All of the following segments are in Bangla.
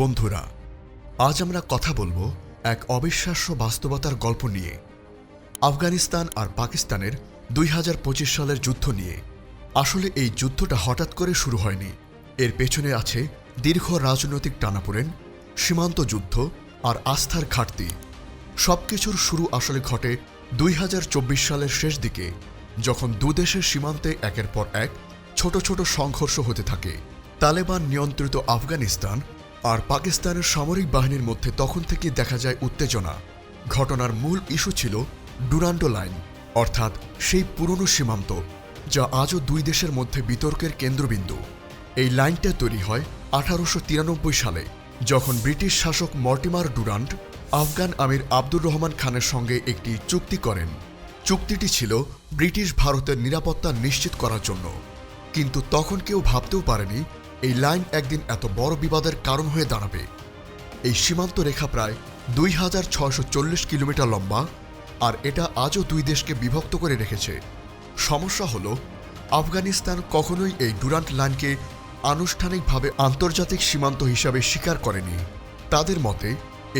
বন্ধুরা, আজ আমরা কথা বলব এক অবিশ্বাস্য বাস্তবতার গল্প নিয়ে, আফগানিস্তান আর পাকিস্তানের দুই হাজার পঁচিশ সালের যুদ্ধ নিয়ে। আসলে এই যুদ্ধটা হঠাৎ করে শুরু হয়নি। এর পেছনে আছে দীর্ঘ রাজনৈতিক টানাপোড়েন, সীমান্ত যুদ্ধ আর আস্থার ঘাটতি। সবকিছুর শুরু আসলে ঘটে দুই হাজার চব্বিশ সালের শেষ দিকে, যখন দুদেশের সীমান্তে একের পর এক ছোট ছোট সংঘর্ষ হতে থাকে। তালেবান নিয়ন্ত্রিত আফগানিস্তান আর পাকিস্তানের সামরিক বাহিনীর মধ্যে তখন থেকে দেখা যায় উত্তেজনা। ঘটনার মূল ইস্যু ছিল ডুরান্ডো লাইন, অর্থাৎ সেই পুরনো সীমান্ত, যা আজও দুই দেশের মধ্যে বিতর্কের কেন্দ্রবিন্দু। এই লাইনটা তৈরি হয় আঠারোশো তিরানব্বই সালে, যখন ব্রিটিশ শাসক মর্টিমার ডুরান্ড আফগান আমির আব্দুর রহমান খানের সঙ্গে একটি চুক্তি করেন। চুক্তিটি ছিল ব্রিটিশ ভারতের নিরাপত্তা নিশ্চিত করার জন্য। কিন্তু তখন কেউ ভাবতেও পারেনি এই লাইন একদিন এত বড় বিবাদের কারণ হয়ে দাঁড়াবে। এই সীমান্ত রেখা প্রায় দুই হাজার ছয়শো চল্লিশ কিলোমিটার লম্বা, আর এটা আজও দুই দেশকে বিভক্ত করে রেখেছে। সমস্যা হল, আফগানিস্তান কখনোই এই ডুরান্ট লাইনকে আনুষ্ঠানিকভাবে আন্তর্জাতিক সীমান্ত হিসাবে স্বীকার করেনি। তাদের মতে,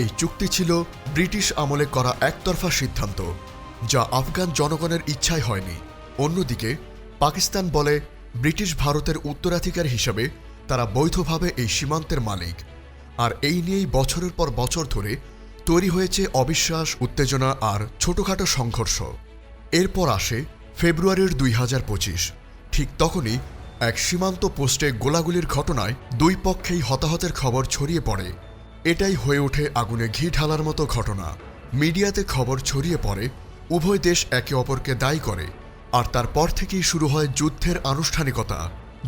এই চুক্তি ছিল ব্রিটিশ আমলে করা একতরফা সিদ্ধান্ত, যা আফগান জনগণের ইচ্ছায় হয়নি। অন্যদিকে, পাকিস্তান বলে ব্রিটিশ ভারতের উত্তরাধিকার হিসাবে তারা বৈধভাবে এই সীমান্তের মালিক। আর এই নিয়েই বছরের পর বছর ধরে তৈরি হয়েছে অবিশ্বাস, উত্তেজনা আর ছোটখাটো সংঘর্ষ। এরপর আসে ফেব্রুয়ারির দুই হাজার পঁচিশ। ঠিক তখনই এক সীমান্ত পোস্টে গোলাগুলির ঘটনায় দুই পক্ষেই হতাহতের খবর ছড়িয়ে পড়ে। এটাই হয়ে ওঠে আগুনে ঘি ঢালার মতো ঘটনা। মিডিয়াতে খবর ছড়িয়ে পড়ে, উভয় দেশ একে অপরকে দায়ী করে। আর তারপর থেকেই শুরু হয় যুদ্ধের আনুষ্ঠানিকতা।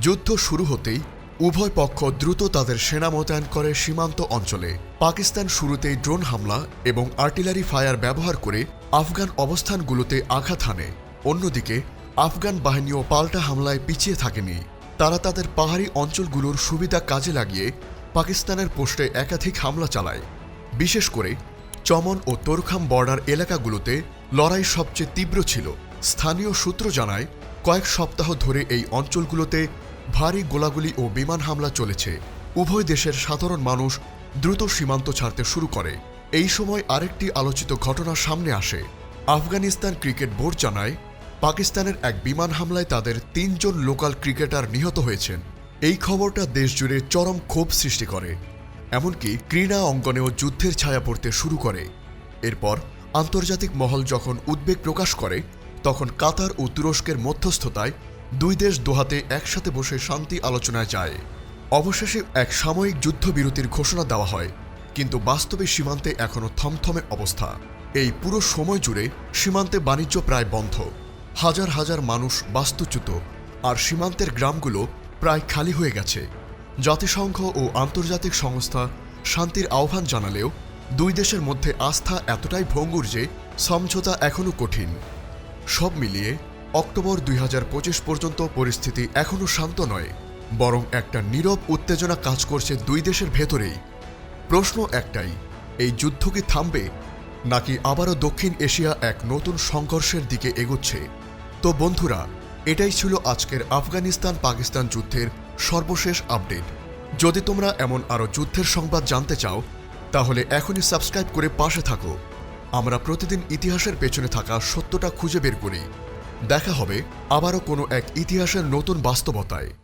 যুদ্ধ শুরু হতেই উভয় পক্ষ দ্রুত তাদের সেনা মোতায়েন করে সীমান্ত অঞ্চলে। পাকিস্তান শুরুতেই ড্রোন হামলা এবং আর্টিলারি ফায়ার ব্যবহার করে আফগান অবস্থানগুলোতে আঘাত হানে। অন্যদিকে, আফগান বাহিনীও পাল্টা হামলায় পিছিয়ে থাকেনি। তারা তাদের পাহাড়ি অঞ্চলগুলোর সুবিধা কাজে লাগিয়ে পাকিস্তানের পোস্টে একাধিক হামলা চালায়। বিশেষ করে, চমন ও তোরখাম বর্ডার এলাকাগুলোতে লড়াই সবচেয়ে তীব্র ছিল। স্থানীয় সূত্র জানায়, কয়েক সপ্তাহ ধরে এই অঞ্চলগুলোতে ভারী গোলাগুলি ও বিমান হামলা চলেছে। উভয় দেশের সাধারণ মানুষ দ্রুত সীমান্ত ছাড়তে শুরু করে। এই সময় আরেকটি আলোচিত ঘটনা সামনে আসে। আফগানিস্তান ক্রিকেট বোর্ড জানায়, পাকিস্তানের এক বিমান হামলায় তাদের তিনজন লোকাল ক্রিকেটার নিহত হয়েছেন। এই খবরটা দেশজুড়ে চরম ক্ষোভ সৃষ্টি করে। এমনকি ক্রীড়া অঙ্গনেও যুদ্ধের ছায়া পড়তে শুরু করে। এরপর আন্তর্জাতিক মহল যখন উদ্বেগ প্রকাশ করে, তখন কাতার ও তুরস্কের মধ্যস্থতায় দুই দেশ দোহাতে একসাথে বসে শান্তি আলোচনায় যায়। অবশেষে এক সাময়িক যুদ্ধবিরতির ঘোষণা দেওয়া হয়, কিন্তু বাস্তবে সীমান্তে এখনও থমথমে অবস্থা। এই পুরো সময় জুড়ে সীমান্তে বাণিজ্য প্রায় বন্ধ। হাজার হাজার মানুষ বাস্তুচ্যুত, আর সীমান্তের গ্রামগুলো প্রায় খালি হয়ে গেছে। জাতিসংঘ ও আন্তর্জাতিক সংস্থা শান্তির আহ্বান জানালেও দুই দেশের মধ্যে আস্থা এতটাই ভঙ্গুর যে সমঝোতা এখনও কঠিন। সব মিলিয়ে অক্টোবর দুই হাজার পঁচিশ পর্যন্ত পরিস্থিতি এখনও শান্ত নয়, বরং একটা নীরব উত্তেজনা কাজ করছে দুই দেশের ভেতরেই। প্রশ্ন একটাই, এই যুদ্ধ কি থামবে, নাকি আবারও দক্ষিণ এশিয়া এক নতুন সংঘর্ষের দিকে এগোচ্ছে? তো বন্ধুরা, এটাই ছিল আজকের আফগানিস্তান পাকিস্তান যুদ্ধের সর্বশেষ আপডেট। যদি তোমরা এমন আরও যুদ্ধের সংবাদ জানতে চাও, তাহলে এখনই সাবস্ক্রাইব করে পাশে থাকো। আমরা প্রতিদিন ইতিহাসের পেছনে থাকা সত্যটা খুঁজে বের করি। দেখা হবে আবারও কোনো এক ইতিহাসের নতুন বাস্তবতায়।